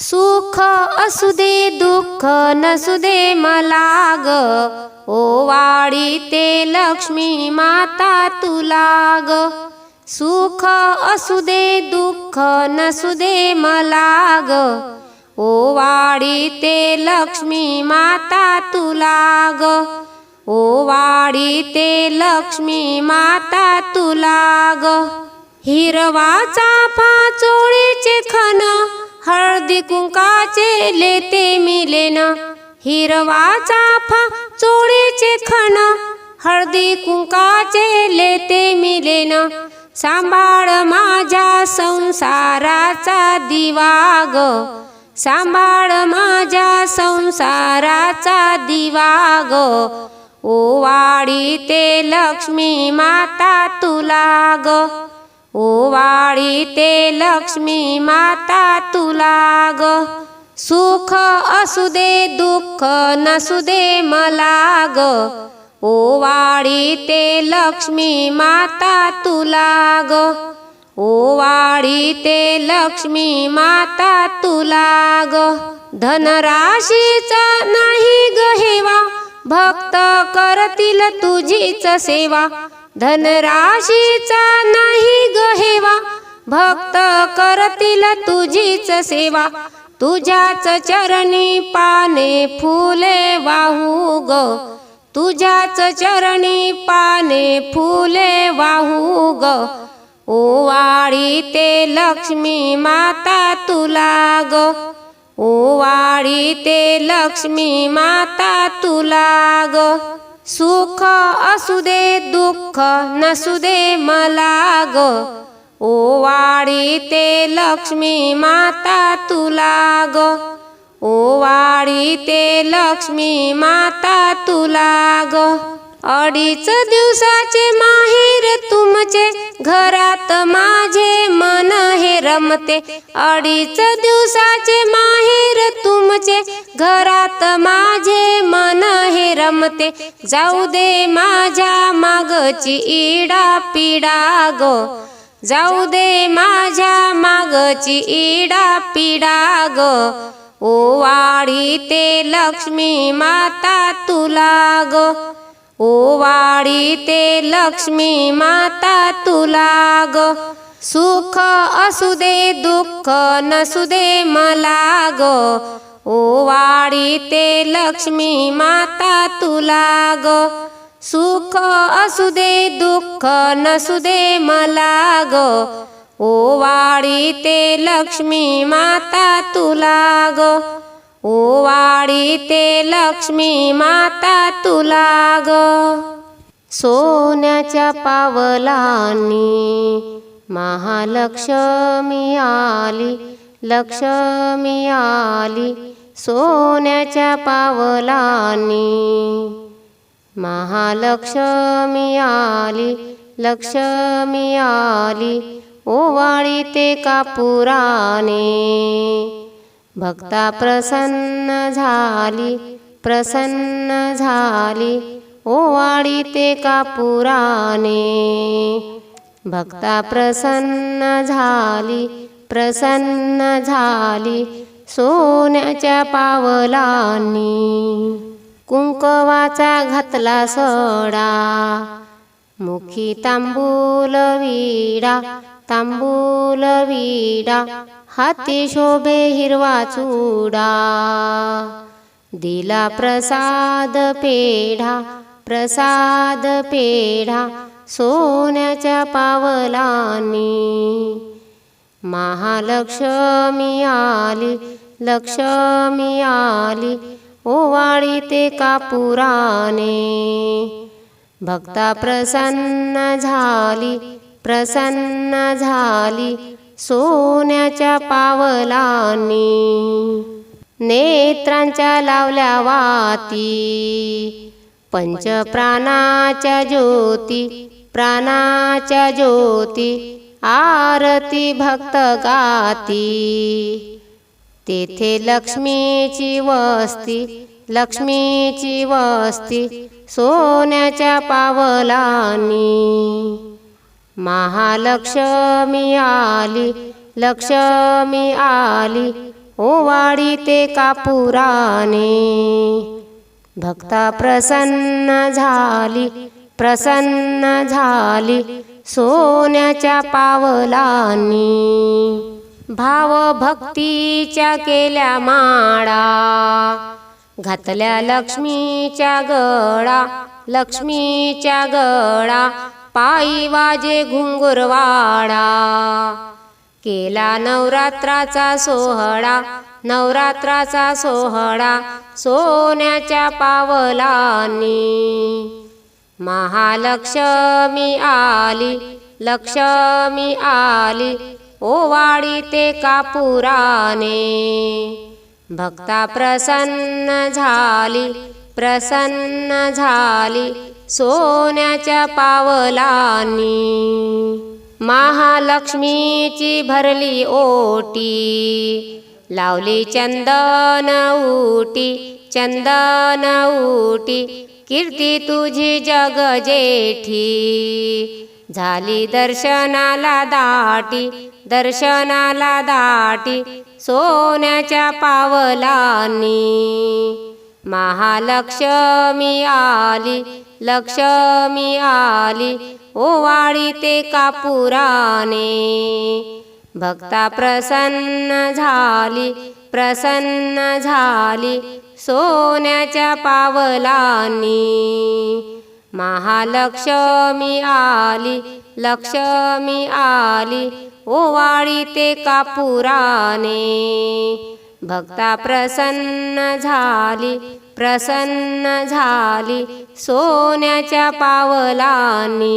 सुख असू दे दुःख नसू दे मला ग. ओवाळी ते लक्ष्मी माता तुला ग. सुख असू दे दुःख नसू दे मला ग. ओवाळी ते लक्ष्मी माता तुला ग. ओवाळी ते लक्ष्मी माता तुला ग. हिरवा चाफा चोळीचे हळदी कुंकाचे लेते मिलेन हिरवा चाफा चोळीचे खण. हळदी कुंकाचे लेते मिलेन सांभाळ माझ्या संसाराचा दिवाग सांभाळ माझ्या संसाराचा दिवाग ग. ओवाळी ते लक्ष्मी माता तुला ग. ओवाळी ते लक्ष्मी माता तुला ग. सुख असू दे दुःख नसू दे मला ग. ओवाळी ते लक्ष्मी माता तुला ग. ओवाळी ते लक्ष्मी माता तुला ग. धनराशीचा नाही ग हेवा भक्त करतील तुझीच सेवा. धनराशीचा नाही गहेवा भक्त करतील तुझीच सेवा. तुझ्याच चरणी पाने फुले वाहू ग. तुझ्याच चरणी पाने फुले वाहू ग. ओवाळी ते लक्ष्मी माता तुला ग. ओवाळी ते लक्ष्मी माता तुला ग. सुख असू दे दुःख नसू दे मला ग. ओवाळी ते लक्ष्मी माता तुला ग. ओवाळी ते लक्ष्मी माता तुला ग. अडीच दिवसाचे माहेर तुमचे घरात माझे रमते. अडीच दिवसाचे माहेर तुमचे. घरात माझे मन हे रमते. जाऊ दे माझ्या मागची इडा पिडा ग. जाऊ दे माझ्या मागची इडा पिडा ग वाडी ते लक्ष्मी माता तुला ग. वाडी ते लक्ष्मी माता तुला ग. सुख असू दे दुःख नसू दे मला ग. ओवाळी ते लक्ष्मी माता तुला ग. सुख असू दे दुःख नसू दे मला ग. ओवाळी ते लक्ष्मी माता तुला ग. ओवाळी ते लक्ष्मी माता तुला ग. सोन्याच्या पावलांनी महालक्ष्मी आली लक्ष्मी आली सोन्याच्या पावलांनी. महालक्ष्मी आली लक्ष्मी आली ओवाळी ते कापुराने. भक्ता प्रसन्न झाली प्रसन्न झाली ओवाळी ते कापुराने. भक्ता प्रसन्न झाली प्रसन्न झाली सोन्याच्या पावलांनी. कुंकवाचा घातला सडा मुखी तांबूल विडा तांबूल विडा हाती शोभे हिरवा चुडा. दिला प्रसाद पेढा प्रसाद पेढा सोन्याच्या पावलांनी. महालक्ष्मी आली लक्ष्मी आली ओवाळी ते कापुराने. भक्ता प्रसन्न झाली प्रसन्न झाली सोन्याच्या पावलांनी. नेत्रांच्या लावल्या वाती पंचप्राणाच्या ज्योती प्राणाच्या ज्योती आरती भक्त गाती. तेथे लक्ष्मीची वस्ती लक्ष्मीची वस्ती सोन्याच्या पावलानी. महालक्ष्मी आली लक्ष्मी आली ओवाडी ते कापुराने. भक्ता प्रसन्न झाली प्रसन्न झाली सोन्याच्या पावलांनी. भाव भक्तीच्या केल्या माळा घातल्या लक्ष्मीच्या गळा लक्ष्मीच्या गळा पायी वाजे घुंगुरवाडा. केला नवरात्राचा सोहळा नवरात्राचा सोहळा सोन्याच्या पावलांनी. महालक्ष्मी आली लक्ष्मी आली ओवाडी ते कापुराने. भक्ता प्रसन्न झाली प्रसन्न झाली सोन्याच्या पावलांनी. महालक्ष्मीची भरली ओटी लावली चंदन उटी चंदन उटी कीर्ती तुझी जग जेठी. झाली दर्शनाला दाटी दर्शनाला दाटी सोन्याच्या पावलांनी. महालक्ष्मी आली लक्ष्मी आली ओवाळी ते कापुराने. भक्ता प्रसन्न झाली प्रसन्न झाली सोन्याच्या पावलांनी. महालक्ष्मी आली लक्ष्मी आली ओवाळी ते कापुराने. भक्ता प्रसन्न झाली प्रसन्न झाली सोन्याच्या पावलांनी.